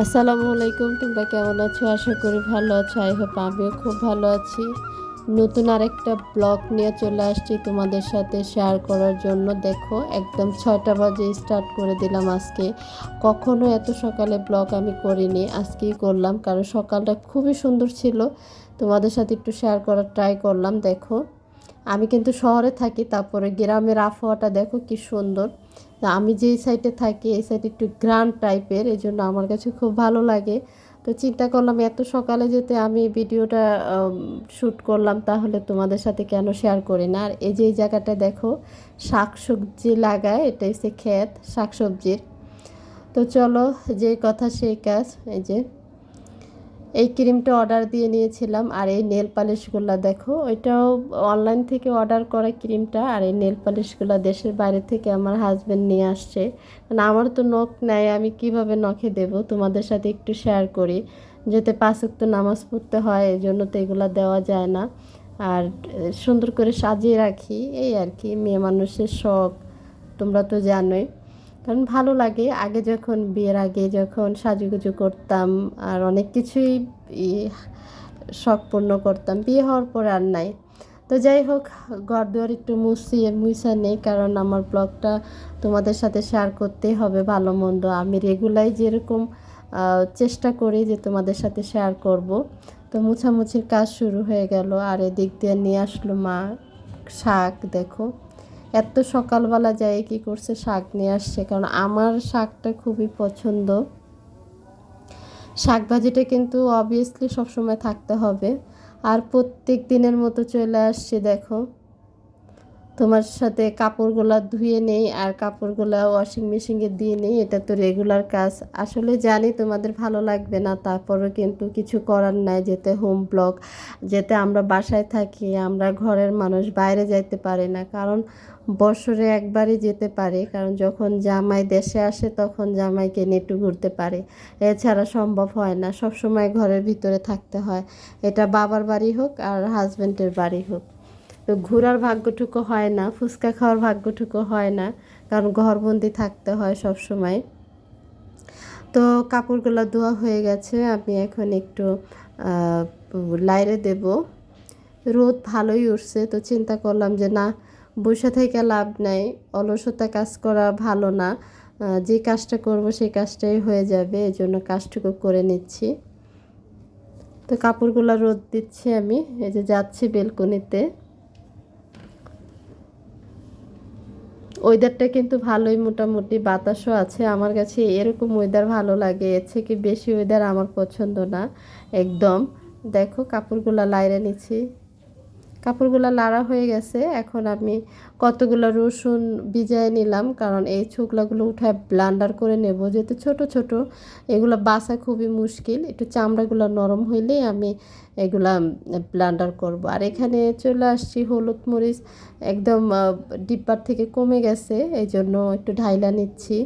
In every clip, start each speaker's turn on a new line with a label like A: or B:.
A: আসসালামু আলাইকুম, তোমরা কেমন আছো? আশা করি ভালো আছো। আই হোপ আমিও খুব ভালো আছি। নতুন আরেকটা ব্লগ নিয়ে চলে আসছি তোমাদের সাথে শেয়ার করার জন্য। দেখো, একদম ছয়টা বাজে স্টার্ট করে দিলাম আজকে। কখনো এত সকালে ব্লগ আমি করিনি, আজকেই করলাম। কারণ সকালটা খুবই সুন্দর ছিল। তোমাদের সাথে একটু শেয়ার করার ট্রাই করলাম, দেখো। আমি কিন্তু শহরে থাকি, তারপরে গ্রামের আবহাওয়াটা দেখো কি সুন্দর। আমি যেই সাইডে থাকি, এই সাইডে একটু গ্রাম টাইপের এই জন্য আমার কাছে খুব ভালো লাগে। তো চিন্তা করলাম এত সকালে যেতে আমি ভিডিওটা শ্যুট করলাম, তাহলে তোমাদের সাথে কেন শেয়ার করি না? আর এই যে এই জায়গাটা দেখো শাক সবজি লাগায়, এটা হচ্ছে ক্ষেত শাক সবজির তো চলো যে কথা সেই কাজ, এই যে এই ক্রিমটা অর্ডার দিয়ে নিয়েছিলাম আর এই নেল পালিশগুলো দেখো, ওইটাও অনলাইন থেকে অর্ডার করা ক্রিমটা আর এই নেল পালিশগুলো দেশের বাইরে থেকে আমার হাজব্যান্ড নিয়ে আসছে। কারণ আমার তো নখ নেয় আমি কীভাবে নখে দেব? তোমাদের সাথে একটু শেয়ার করি। যেতে পাঁচক তো নামাজ পড়তে হয়, এই জন্য তো এগুলো দেওয়া যায় না। আর সুন্দর করে সাজিয়ে রাখি, এই আর কি, মেয়ে মানুষের শখ, তোমরা তো জানোই। কারণ ভালো লাগে। আগে যখন বিয়ের আগে যখন সাজুগুজু করতাম আর অনেক কিছুই শখ পূর্ণ করতাম, বিয়ে হওয়ার পর আর নাই। তো যাই হোক ঘর দুয়ার একটু মুছিয়ে মুছা নেই কারণ আমার ব্লগটা তোমাদের সাথে শেয়ার করতেই হবে ভালো মন্দ। আমি রেগুলাই যেরকম চেষ্টা করি যে তোমাদের সাথে শেয়ার করব। তো মুছামুছির কাজ শুরু হয়ে গেল আর এদিক দিয়ে নিয়ে আসলো মা শাক, দেখো। এত সকালবেলা যায় কি করছে শাক নিয়ে আসছে? কারণ আমার শাকটা খুবই পছন্দ। শাক ভাজিটা কিন্তু অবভিয়াসলি সবসময় থাকতে হবে। আর প্রত্যেক দিনের মতো চলে আসছে, দেখো। তোমার সাথে কাপড়গুলো ধুয়ে নেই আর কাপড়গুলো ওয়াশিং মেশিনে দিয়ে নেই, এটা তো রেগুলার কাজ। আসলে জানি তোমাদের ভালো লাগবে না, তারপরও কিন্তু কিছু করার নাই, যেতে হোম ব্লক যেতে আমরা বাসায় থাকি, আমরা ঘরের মানুষ, বাইরে যাইতে পারি না। কারণ বছরে একবারই যেতে পারে, কারণ যখন জামাই দেশে আসে তখন জামাইকে নেটু ঘুরতে পারে। এছাড়া সম্ভব হয় না সব সময় ঘরের ভিতরে থাকতে হয়। এটা বাবার বাড়ি হোক আর হাজব্যান্ডের বাড়ি হোক। তো ঘোরার ভাগ্যটুকু হয় না, ফুচকা খাওয়ার ভাগ্যটুকু হয় না, কারণ ঘরবন্দি থাকতে হয় সব সময়। তো কাপড়গুলো ধোয়া হয়ে গেছে, আমি এখন একটু লাইরে দেব। রোদ ভালোই উঠছে, তো চিন্তা করলাম যে না, বসে থেকে লাভ নাই, অলসতা কাজ করা ভালো না যে কাজটা করব সেই কাজটাই হয়ে যাবে এই জন্য কাজটুকু করে নিচ্ছি। তো কাপড়গুলো রোদ দিচ্ছি আমি, এই যে যাচ্ছি বেলকনিতে। ওয়েদারটা কিন্তু ভালোই মোটামুটি, বাতাসও আছে। আমার কাছে এরকম ওয়েদার ভালো লাগে, এর থেকে বেশি ওয়েদার আমার পছন্দ না, একদম। দেখো, কাপড়গুলো লাইরে নিচ্ছি। কাপড়গুলো লাড়া হয়ে গেছে। এখন আমি কতগুলো রসুন ভিজায় নিলাম, কারণ এই ছোকলাগুলো উঠায় ব্লান্ডার করে নেব। যেহেতু ছোট ছোট, এগুলো বাসা খুবই মুশকিল। একটু চামড়াগুলো নরম হইলেই আমি এগুলা ব্লান্ডার করব। আর এখানে চলে আসছি হলুদ মরিচ, একদম ডিব্বার থেকে কমে গেছে এই জন্য একটু ঢাইলা নিচ্ছি।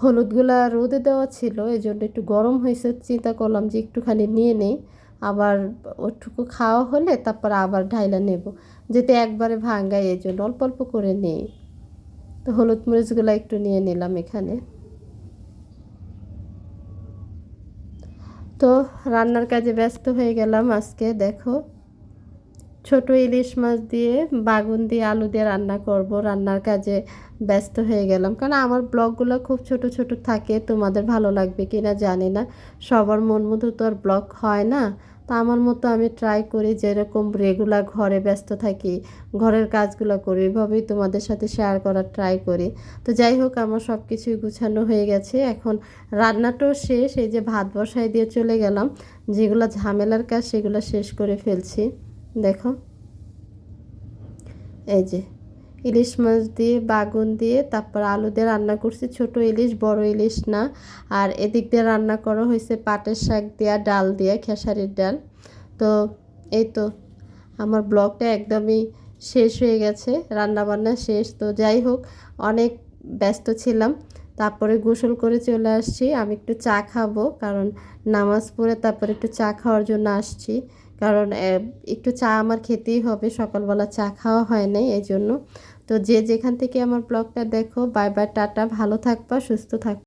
A: হলুদগুলা রোদে দেওয়া ছিল এই জন্য একটু গরম হয়েছে, চিন্তা করলাম যে একটুখানি নিয়ে নেই। আবার ওটুকু খাওয়া হলে তারপর আবার ঢাইলা নেব। যেতে একবারে ভাঙ্গাই এই জন্য অল্প অল্প করে নেই। তো হলুদ মরিচগুলো একটু নিয়ে নিলাম এখানে। তো রান্নার কাজে ব্যস্ত হয়ে গেলাম আজকে, দেখো। ছোট ইলিশ মাছ দিয়ে, বাগুন দিয়ে আলু দিয়ে রান্না করব। রান্নার কাজে ব্যস্ত হয়ে গেলাম। কারণ আমার ব্লগগুলো খুব ছোট ছোট থাকে। তোমাদের ভালো লাগবে কি না জানি না। সবার মন মতো তো আর ব্লগ হয় না। তা আমার মতো আমি ট্রাই করি যেরকম রেগুলার ঘরে ব্যস্ত থাকি, ঘরের কাজগুলো করি, এভাবেই তোমাদের সাথে শেয়ার করার ট্রাই করি। তো যাই হোক, আমার সব কিছুই গুছানো হয়ে গেছে। এখন রান্নাটাও শেষ। এই যে ভাত বসাই দিয়ে চলে গেলাম। যেগুলো ঝামেলার কাজ, সেগুলো শেষ করে ফেলছি। দেখো। এই যে, ইলিশ মাছ দিয়ে, বাগুন দিয়ে, তারপর আলু দিয়ে রান্না করছি। ছোট ইলিশ, বড় ইলিশ না। আর এদিক দিয়ে রান্না করা হয়েছে পাটের শাক দেওয়া ডাল দিয়ে, খেসারির ডাল। তো এই তো, আমার ব্লগটা একদমই শেষ হয়ে গেছে, রান্নাবান্না শেষ। তো যাই হোক, অনেক ব্যস্ত ছিলাম। তারপরে গোসল করে চলে আসছি। আমি একটু চা খাব, কারণ নামাজ পড়ে তারপরে একটু চা খাওয়ার জন্য আসছি। কারণ একটু চা আমার খেতেই হবে, সকালবেলা চা খাওয়া হয় নাই এই জন্য তো যে যেখান থেকে আমার ব্লগটা দেখো বাই বাই টাটা, ভালো থাকবা, সুস্থ থাকবা